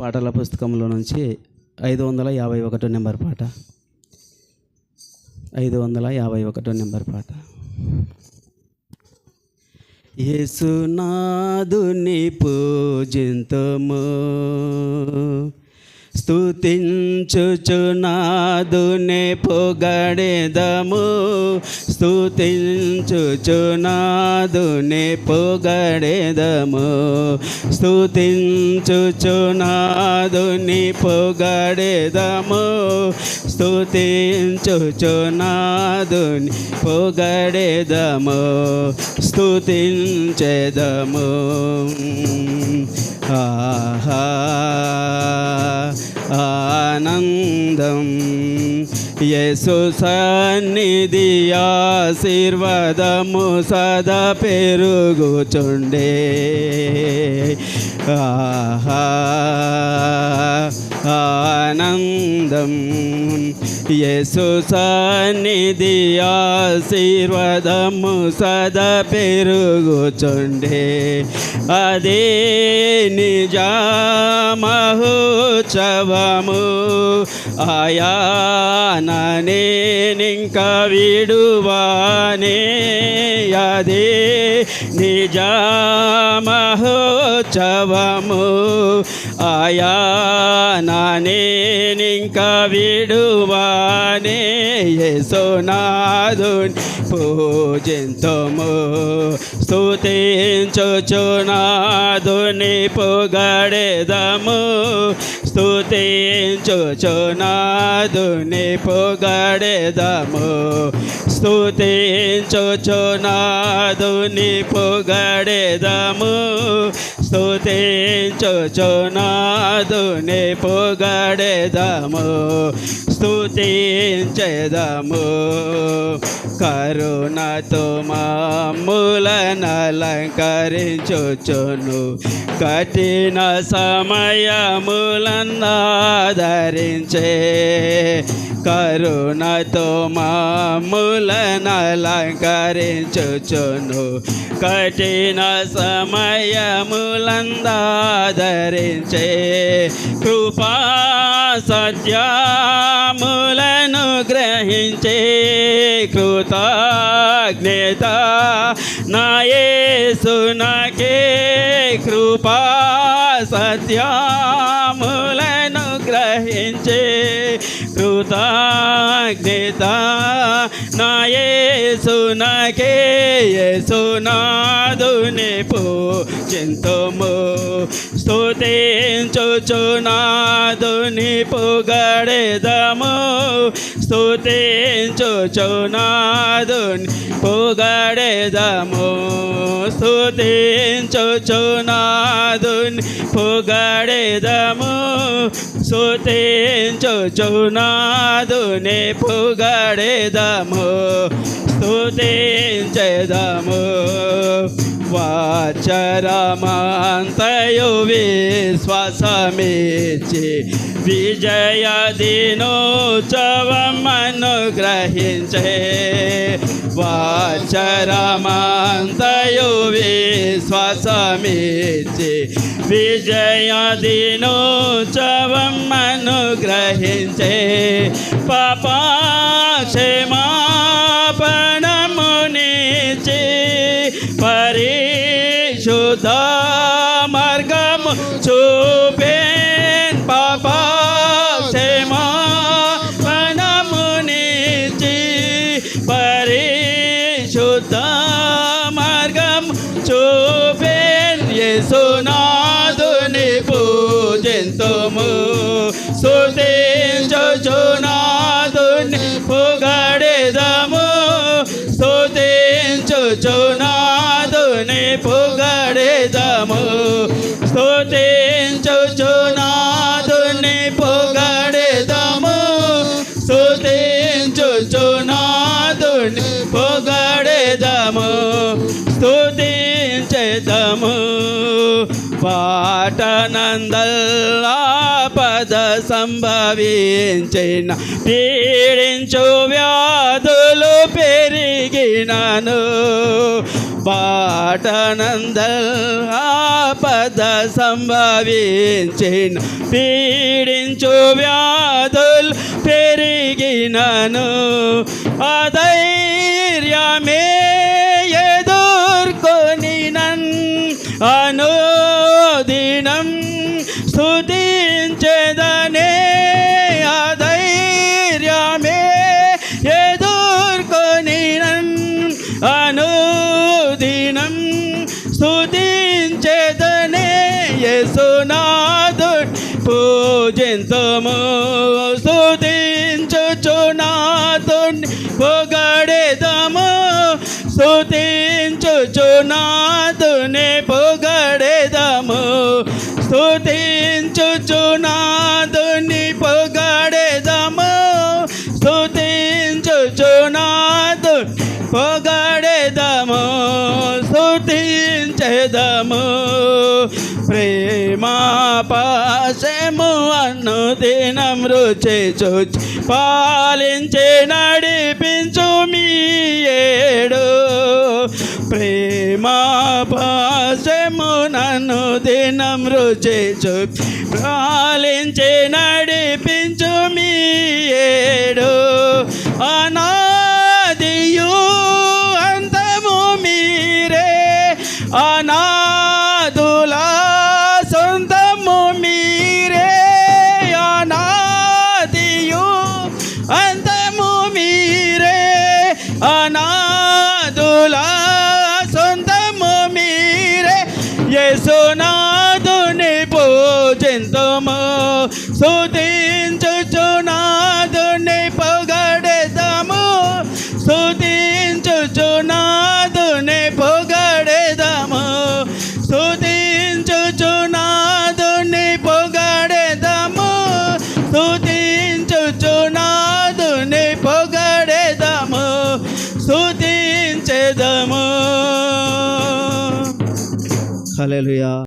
పాటల పుస్తకంలో నుంచి ఐదు వందల యాభై ఒకటో నెంబర్ పాట. ఐదు వందల యాభై ఒకటో నెంబర్ పాట. యేసునాదుని పూజింతము. స్థుతించుచునాదునే పొగడెదము. స్థుతించుచునాదునే పొగడెదము. స్థుతించుచునాదుని పొగడెదము. స్థుతించుచునాదుని పొగడెదము. స్థుతించెదము ఆహా. आनन्दम्। యేసు సన్నిధి ఆశీర్వాదము సదా పెరుగుచుండే. ఆహా ఆనందం. యేసు సన్నిధి ఆశీర్వదము సదా పెరుగుచుండే. అదే నిజమహోత్సవము ఆయాననే నింక విడువానే అదే నిజమహోత్సవము. ఆయాననే నింక విడువానే యేసునాథుని పూజింతుము. స్తుతించుచునాదుని పొగడెదము. స్తుతించుచునాదుని పొగడెదము. స్తుతించుచునాదుని పొగడెదము. స్తుతించుచునాదుని పొగడెదము స్తుతించెదము. కరుణతో మామూలనలంకరించుచును కఠిన సమయములన్నాదరించే కరుణతో మామూలనలంకరించుచును కఠిన సమయములందాదరించే కృపా సత్యములను గ్రహించే కృతజ్ఞత నాయసునకే కృపా సత్యములను గ్రహించే కృతజ్ఞత నాయసునకే యేసునాదుని పూజింతుము స్తుతించుచునాదుని పొగడెదము స్తుతించుచునాదుని పొగడెదము స్తుతించుచునాదుని పొగడెదము స్తుతించుచునాదుని పొగడెదము స్తుతించెదము వాచరమాంతయు విశ్వాసమిచ్చి విజయ దినోత్సవం అనుగ్రహించే వాచరమాంతయు విశ్వాసమిచ్చి విజయదినోత్సవం అనుగ్రహించే పాపాక్షమాపణమునిచి స్తుతించుచునాథుని పొగడెదము స్తుతించుచునాథుని పొగడెదము స్తుతించుచునాథుని పొగడెదము స్తుతించుచునాథుని పొగడెదము స్తుతించెదము పాటనందల్లా పద సంభవించిన పీడించు వ్యాధులు పెరిగినను. బాటనందల్ ఆపద సంభవించిన పీడించు వ్యాధులు పెరిగినను. అధైర్యమే ఎదుర్కొని నన్ అను పూజింతుము. స్తుతించుచునాథుని పొగడెదము. స్తుతించుచునాథుని పొగడెదము. పొగడేదము. పొగడెదము స్తుతించుచునాథు పొగడెదము. స్తుతించెదము. ప్రేమ మేము అన్ను దినం రుచి చూచి పాలించే నడిపించు మీ ఏడు. ప్రేమ పాశము నన్ను దినం రుచి చూచి పాలించే నడిపించు మీ పూజింతుము స్తుతించుచునాథుని పొగడెదము. స్తుతించుచునాథుని పొగడెదము. స్తుతించుచునాథుని పొగడెదము. స్తుతించుచునాథుని పొగడెదము. స్తుతించెదము హల్లెలూయా.